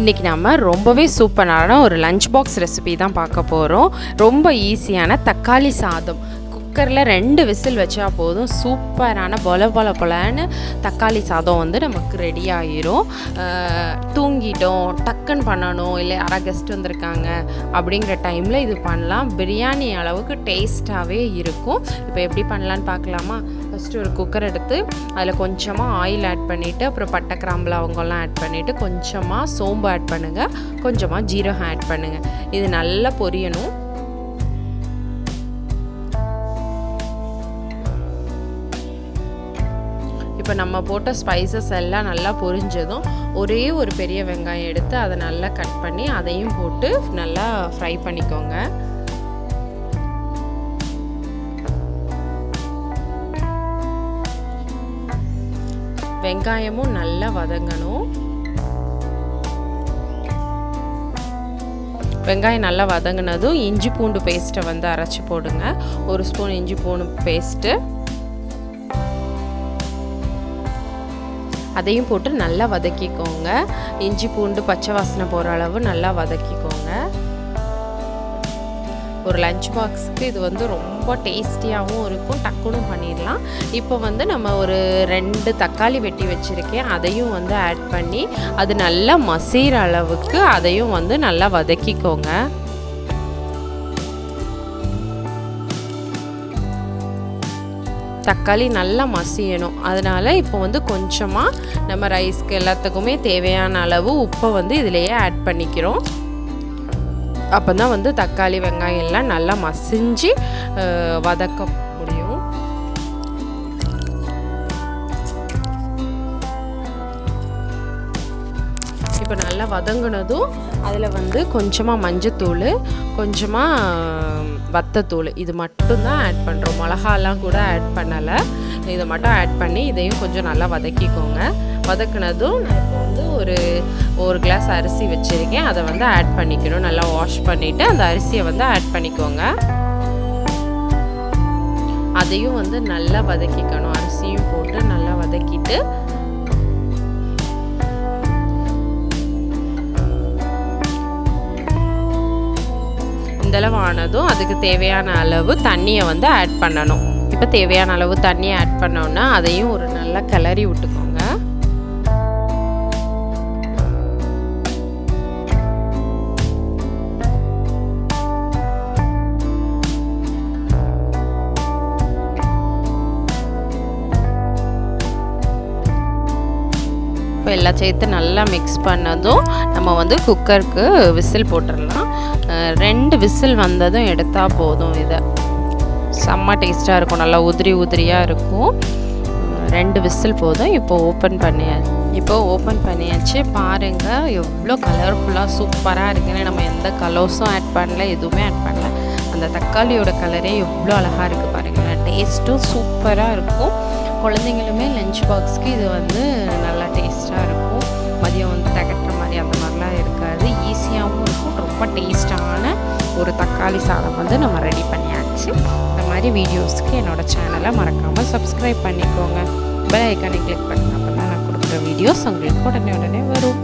இன்றைக்கி நம்ம ரொம்பவே சூப்பரான ஒரு லஞ்ச் பாக்ஸ் ரெசிபி தான் பார்க்க போகிறோம் ரொம்ப ஈஸியான தக்காளி சாதம். குக்கரில் ரெண்டு விசில் வச்சா போதும். சூப்பரான பொல பொல பொலன்னு தக்காளி சாதம் வந்து நமக்கு ரெடி ஆகிரும் தூங்கிட்டோம் டக்குன்னு பண்ணணும் இல்லை யாரா கெஸ்ட் வந்திருக்காங்க அப்படிங்கிற டைமில் இது பண்ணலாம். பிரியாணி அளவுக்கு டேஸ்ட்டாகவே இருக்கும். இப்போ எப்படி பண்ணலான்னு பார்க்கலாமா? ஃபஸ்ட்டு ஒரு குக்கர் எடுத்து அதில் கொஞ்சமாக ஆயில் ஆட் பண்ணிவிட்டு அப்புறம் பட்டை கிராம்பு அவங்கெல்லாம் ஆட் பண்ணிவிட்டு கொஞ்சமாக சோம்பு ஆட் பண்ணுங்கள் கொஞ்சமாக ஜீரகம் ஆட் பண்ணுங்கள் இது நல்லா பொரியணும். இப்போ நம்ம போட்ட ஸ்பைசஸ் எல்லாம் நல்லா பொரிஞ்சதும் ஒரே ஒரு பெரிய வெங்காயம் எடுத்து அதை நல்லா கட் பண்ணி அதையும் போட்டு நல்லா ஃப்ரை பண்ணிக்கோங்க. வெங்காயமும் நல்லா வதங்கணும். வெங்காயம் நல்லா வதங்கினதும் இஞ்சி பூண்டு பேஸ்ட்டை வந்து அரைச்சி போடுங்க. ஒரு ஸ்பூன் இஞ்சி பூண்டு பேஸ்ட்டு அதையும் போட்டு நல்லா வதக்கிக்கோங்க. இஞ்சி பூண்டு பச்சை வாசனை போகிற அளவு நல்லா வதக்கிக்கோங்க. ஒரு லஞ்ச் பாக்ஸுக்கு இது வந்து ரொம்ப டேஸ்டியாகவும் இருக்கும். டக்குனும் பண்ணிடலாம். இப்போ வந்து நம்ம ஒரு ரெண்டு தக்காளி வெட்டி வச்சுருக்கேன். அதையும் வந்து ஆட் பண்ணி அது நல்லா மசீர அளவுக்கு அதையும் வந்து நல்லா வதக்கிக்கோங்க. தக்காளி நல்லா மசியணும். அதனால் இப்போ வந்து கொஞ்சமாக நம்ம ரைஸ்க்கு எல்லாத்துக்குமே தேவையான அளவு உப்பை வந்து இதிலையே ஆட் பண்ணிக்கிறோம். அப்போ தான் வந்து தக்காளி வெங்காயம் எல்லாம் நல்லா மசிஞ்சு வதக்க முடியும். இப்போ நல்லா வதங்கினதும் அதில் வந்து கொஞ்சமாக மஞ்சத்தூள் கொஞ்சமாக வத்தத்தூள் இது மட்டும்தான் ஆட் பண்ணுறோம் மிளகாலாம் கூட ஆட் பண்ணலை. இதை மட்டும் ஆட் பண்ணி இதையும் கொஞ்சம் நல்லா வதக்கிக்கோங்க. வதக்குனதும் நான் இப்போ வந்து ஒரு ஒரு கிளாஸ் அரிசி வச்சுருக்கேன். அதை வந்து ஆட் பண்ணிக்கணும். நல்லா வாஷ் பண்ணிவிட்டு அந்த அரிசியை வந்து ஆட் பண்ணிக்கோங்க. அதையும் வந்து நல்லா வதக்கிக்கணும். அரிசியும் போட்டு நல்லா வதக்கிட்டு இந்தளவு ஆனதும் அதுக்கு தேவையான அளவு தண்ணியை வந்து ஆட் பண்ணணும். இப்போ தேவையான அளவு தண்ணியை ஆட் பண்ணோன்னா அதையும் ஒரு நல்லா கிளறி விட்டுக்கோங்க. இப்போ எல்லாம் சேர்த்து நல்லா மிக்ஸ் பண்ணதும் நம்ம வந்து குக்கருக்கு விசில் போட்டுடலாம். ரெண்டு விசில் வந்ததும் எடுத்தால் போதும் இதை. செம்ம டேஸ்ட்டாக இருக்கும். நல்லா உதிரி உதிரியாக இருக்கும். ரெண்டு விசில் போதும். இப்போ ஓப்பன் பண்ணியாச்சு இப்போ ஓப்பன் பண்ணியாச்சு. பாருங்கள் எவ்வளோ கலர்ஃபுல்லாக சூப்பராக இருக்குன்னு. நம்ம எந்த கலர்ஸும் ஆட் பண்ணல எதுவுமே ஆட் பண்ணல. அந்த தக்காளியோட கலரே எவ்வளோ அழகாக இருக்குது பாருங்கள் டேஸ்ட்டும் சூப்பராக இருக்கும். குழந்தைங்களுமே லஞ்ச் பாக்ஸ்க்கு இது வந்து நல்லா டேஸ்ட்டாக இருக்கும். மதியம் வந்து தகட்டுற மாதிரி அந்த மாதிரிலாம் இருக்காது. ஈஸியாகவும் இருக்கும். ரொம்ப டேஸ்டான ஒரு தக்காளி சாதம் வந்து நம்ம ரெடி பண்ணியாச்சு. இந்த மாதிரி வீடியோஸ்க்கு என்னோடய சேனலை மறக்காமல் சப்ஸ்கிரைப் பண்ணிக்கோங்க. பெல் ஐக்கானை கிளிக் பண்ணுங்க அப்போ தான் நான் கொடுக்குற வீடியோஸ் உங்களுக்கு உடனே உடனே வரும்.